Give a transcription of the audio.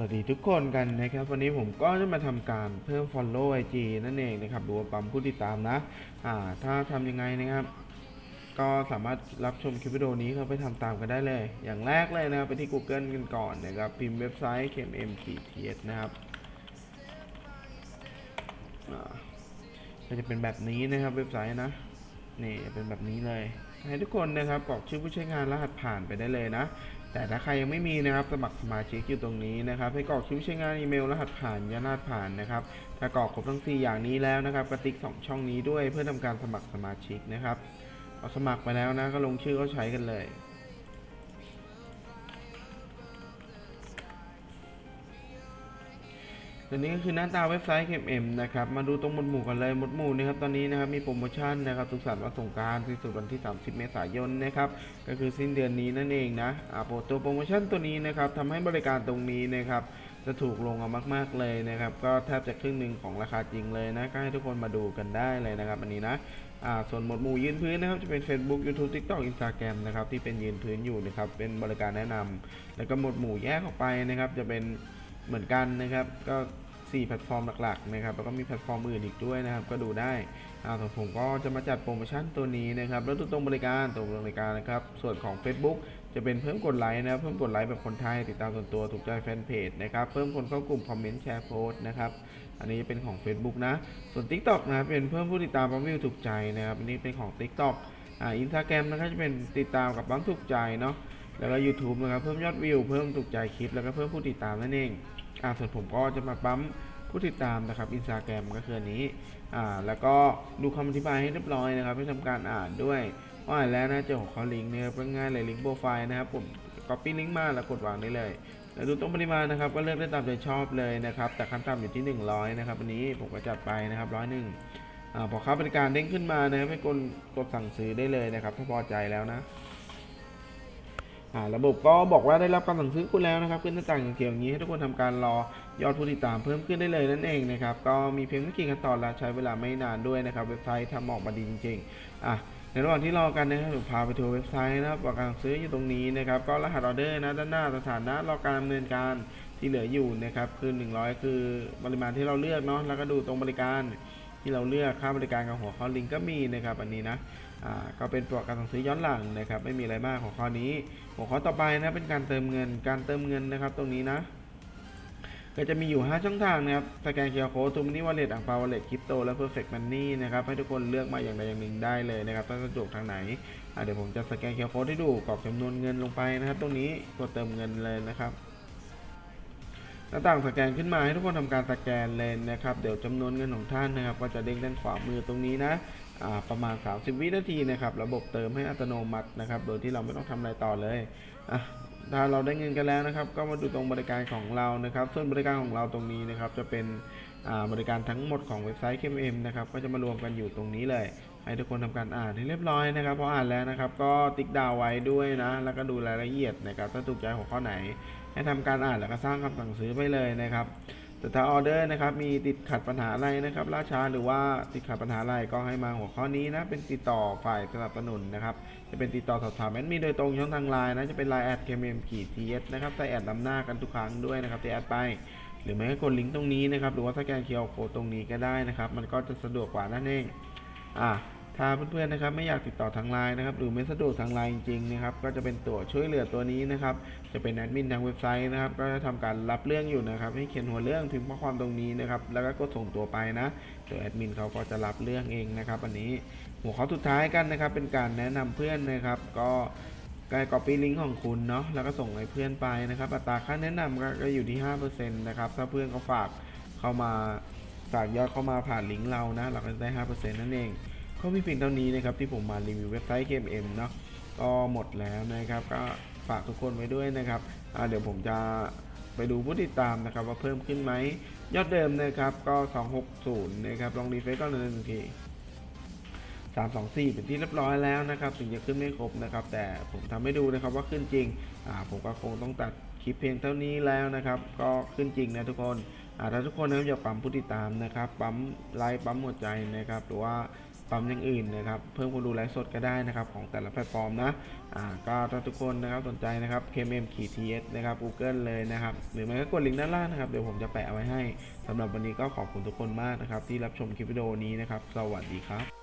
วัสดีทุกคนกันนะครับ วันนี้ผมก็จะมาทำการเพิ่ม follow IG นั่นเองนะครับหรือว่าปั๊มผู้ติดตามนะอ่าถ้าทำยังไงนะครับ ก็สามารถรับชมคลิปวิดีโอนี้เข้าไปทำตามกันได้เลย อย่างแรกเลยนะครับไปที่ Google กันก่อนนะครับ พิมพ์เว็บไซต์ kmm.th นะครับก็จะเป็นแบบนี้นะครับเว็บไซต์นะนี่เป็นแบบนี้เลยให้ทุกคนนะครับกรอกชื่อผู้ใช้งานรหัสผ่านไปได้เลยนะ แต่ถ้าใครยังไม่มีนะครับสมัครสมาชิกอยู่ตรงนี้นะครับ ให้กรอกชื่อใช้งานอีเมลรหัสผ่านยานรหัสผ่านนะครับถ้ากรอกครบทั้ง 4 อย่างนี้แล้วนะครับกระติก2ช่องนี้ด้วยเพื่อทำการสมัครสมาชิกนะครับเอาสมัครไปแล้วนะก็ลงชื่อก็ใช้กันเลย ตัวนี้ก็คือหน้าตาเว็บไซต์ KMM นะครับ มาดูตรงหมวดหมู่กันเลย หมวดหมู่นะครับ ตอนนี้นะครับ มีโปรโมชั่นนะครับสุขสันต์วันสงการที่สุดวันที่ 30 เมษายนนะครับ ก็คือสิ้นเดือนนี้นั่นเองนะอ่าโปรตัวโปรโมชั่นตัวนี้นะครับทำให้บริการตรงนี้นะครับ จะถูกลงเอามากๆเลยนะครับ ก็แทบจะครึ่งหนึ่งของราคาจริงเลยนะ ก็ให้ทุกคนมาดูกันได้เลยนะครับ อันนี้นะอ่าส่วนหมวดหมู่ยืนพื้นนะครับ จะเป็น Facebook YouTube TikTok Instagram นะครับ ที่เป็นยืนพื้นอยู่นะครับ เป็นบริการแนะนำแล้วก็หมวดหมู่แยกออกไปนะครับ จะเป็น เหมือนกันนะครับ ก็ 4 แพลตฟอร์มหลักๆนะครับ แล้วก็มีแพลตฟอร์มอื่นอีกด้วยนะครับ ก็ดูได้อ่าส่ผมก็จะมาจัดโปรโมชั่นตัวนี้นะครับ แล้วตัวตรงบริการตรงบริการนะครับ ส่วนของ Facebook จะเป็นเพิ่มกดไลค์นะเพิ่มกดไลค์แบบคนไทย ติดตามส่วนตัวถูกใจแฟนเพจนะครับเพิ่มคนเข้ากลุ่มคอมเมนต์แชร์โพสต์นะครับอันนี้เป็นของ Facebook นะ ส่วน TikTok นะเป็นเพิ่มผู้ติดตามปั๊มวิวถูกใจนะครับอันนี้เป็นของ TikTok อ่า Instagram นะครับจะเป็นติดตามกับปั๊มถูกใจเนาะ แล้วก็ YouTube นะครับเพิ่มยอดวิวเพิ่มถูกใจคลิปแล้วก็เพิ่มผู้ติดตามนั่นเองอ่าส่วนผมก็จะมาปั๊มผู้ติดตามนะครับ Instagram ก็คืออันนี้อ่าแล้วก็ดูคำอธิบายให้เรียบร้อยนะครับให้ทำการอ่านด้วยว่าอ่านแล้วนะเจอของเขาลิงก์นะครับง่ายเลยลิงก์โปรไฟล์นะครับผม copy ลิงก์มาแล้วกดวางได้เลยแล้วดูตรงปริมาณนะครับก็เลือกได้ตามใจชอบเลยนะครับแต่ขั้นต่ำอยู่ที่ 100 นะครับอันนี้ผมก็จัดไปนะครับร้อยหนึ่งอ่าพอเข้าบริการเด้งขึ้นมานะครับให้กดกดสั่งซื้อได้เลยนะครับถ้าพอใจแล้วนะ ระบบก็บอกว่าได้รับการสั่งซื้อคุณแล้วนะครับ ขึ้นหน้าต่างเขียวอย่างนี้ให้ทุกคนทำการรอยอดผู้ติดตามเพิ่มขึ้นได้เลยนั่นเองนะครับ ก็มีเพียงไม่กี่ขั้นตอนและใช้เวลาไม่นานด้วยนะครับ เว็บไซต์ทำออกมาดีจริงๆอะในระหว่างที่รอกันนะครับผมพาไปทัวร์เว็บไซต์นะครับกการสั่งซื้ออยู่ตรงนี้นะครับ ก็รหัสออเดอร์นะด้านหน้าสถานะรอการดำเนินการที่เหลืออยู่นะครับ คือ 100 คือปริมาณที่เราเลือกเนาะแล้วก็ดูตรงบริการ ที่เราเลือกค่าบริการกับหัวข้อลิงก์ก็มีนะครับอันนี้นะก็เป็นตัวการสั่งซื้อย้อนหลังนะครับ ไม่มีอะไรมากของข้อนี้ หัวข้อต่อไปนะเป็นการเติมเงินการเติมเงินนะครับ ตรงนี้นะก็จะมีอยู่ 5 ช่องทางนะครับ สแกนเคอร์โค้ดทูมินิวอลเล็ตอังเปาวอลเล็ตคริปโต และเพอร์เฟกต์มันนี่นะครับ ให้ทุกคนเลือกมาอย่างใดอย่างหนึ่งได้เลยนะครับถ้าสะดวกทางไหน เดี๋ยวผมจะสแกนเคอร์โค้ดให้ดู กรอกจำนวนเงินลงไปนะครับ ตรงนี้กดเติมเงินเลยนะครับ หน้าต่างสแกนขึ้นมาให้ทุกคนทำการสแกนเลยนะครับ เดี๋ยวจำนวนเงินของท่านนะครับก็จะเด้งด้านขวามือตรงนี้นะประมาณ 30 วินาทีนะครับ ระบบเติมให้อัตโนมัตินะครับ โดยที่เราไม่ต้องทำอะไรต่อเลยถ้าเราได้เงินกันแล้วนะครับ ก็มาดูตรงบริการของเรานะครับ ส่วนบริการของเราตรงนี้นะครับ จะเป็นบริการทั้งหมดของเว็บไซต์ KMM นะครับ ก็จะมารวมกันอยู่ตรงนี้เลย ให้ทุกคนทำการอ่านให้เรียบร้อยนะครับพออ่านแล้วนะครับ ก็ติ๊กดาวไว้ด้วยนะ แล้วก็ดูรายละเอียดนะครับ ถ้าถูกใจหัวข้อไหน ให้ทำการอ่านแล้วก็สร้างคำสั่งซื้อไปเลยนะครับ แต่ถ้าออเดอร์นะครับมีติดขัดปัญหาอะไรนะครับล่าช้าหรือว่าติดขัดปัญหาอะไรก็ให้มาหัวข้อนี้นะเป็นติดต่อฝ่ายสนับสนุนนะครับจะเป็นติดต่อสอบถามแอดมินโดยตรงช่องทางไลน์นะจะเป็นไลน์แอดเคมเอ็มขีดทีเอสนะครับใส่แอดนำหน้ากันทุกครั้งด้วยนะครับที่แอดไปหรือไม่ก็กดลิงก์ตรงนี้นะครับหรือว่าสแกนเคียร์โคตรงนี้ก็ได้นะครับ มันก็จะสะดวกกว่านั่นเองอะ ถ้าเพื่อนๆนะครับไม่อยากติดต่อทางไลน์นะครับหรือไม่สะดวกทางไลน์จริงๆนะครับก็จะเป็นตัวช่วยเหลือตัวนี้นะครับจะเป็นแอดมินทางเว็บไซต์นะครับก็จะทำการรับเรื่องอยู่นะครับให้เขียนหัวเรื่องพิมพ์ข้อความตรงนี้นะครับแล้วก็กดส่งตัวไปนะเดี๋ยวแอดมินเขาก็จะรับเรื่องเองนะครับอันนี้หัวข้อสุดท้ายกันนะครับเป็นการแนะนำเพื่อนนะครับก็การ copy ลิงก์ของคุณเนาะแล้วก็ส่งให้เพื่อนไปนะครับอัตราค่าแนะนำก็ก็อยู่ที่5%นะครับถ้าเพื่อนเขาฝากเข้ามาฝากยอดเข้ามาผ่านลิงก์เรานะเราก็จะได้5%นั่นเอง ก็มีเพียงเท่านี้นะครับที่ผมมารีวิวเว็บไซต์ KMM เนาะก็หมดแล้วนะครับ ก็ฝากทุกคนไว้ด้วยนะครับเดี๋ยวผมจะไปดูผู้ติดตามนะครับ ว่าเพิ่มขึ้นไหมยอดเดิมนะครับก็ 260 นะครับลองรีเฟซก็หนึ่งที324 เป็นที่เรียบร้อยแล้วนะครับถึงจะขึ้นไม่ครบนะครับ แต่ผมทำให้ดูนะครับว่าขึ้นจริงอ่าผมก็คงต้องตัดคลิปเพียงเท่านี้แล้วนะครับ ก็ขึ้นจริงนะทุกคนอ่าถ้าทุกคนนะครับอยาปั๊มผู้ติดตามนะครับปั๊มไลค์ปั๊มหัวใจนะครับ หรือว่า ปั๊มอย่างอื่นนะครับ เพิ่มคนดูไลฟ์สดก็ได้นะครับของแต่ละแพลตฟอร์มนะอ่าก็ถ้าทุกคนนะครับสนใจนะครับ KMM ขีด TS นะครับ Google เลยนะครับ หรือไม่ก็กดลิงก์ด้านล่างนะครับ เดี๋ยวผมจะแปะไว้ให้สำหรับวันนี้ก็ขอบคุณทุกคนมากนะครับ ที่รับชมคลิปวิดีโอนี้นะครับ สวัสดีครับ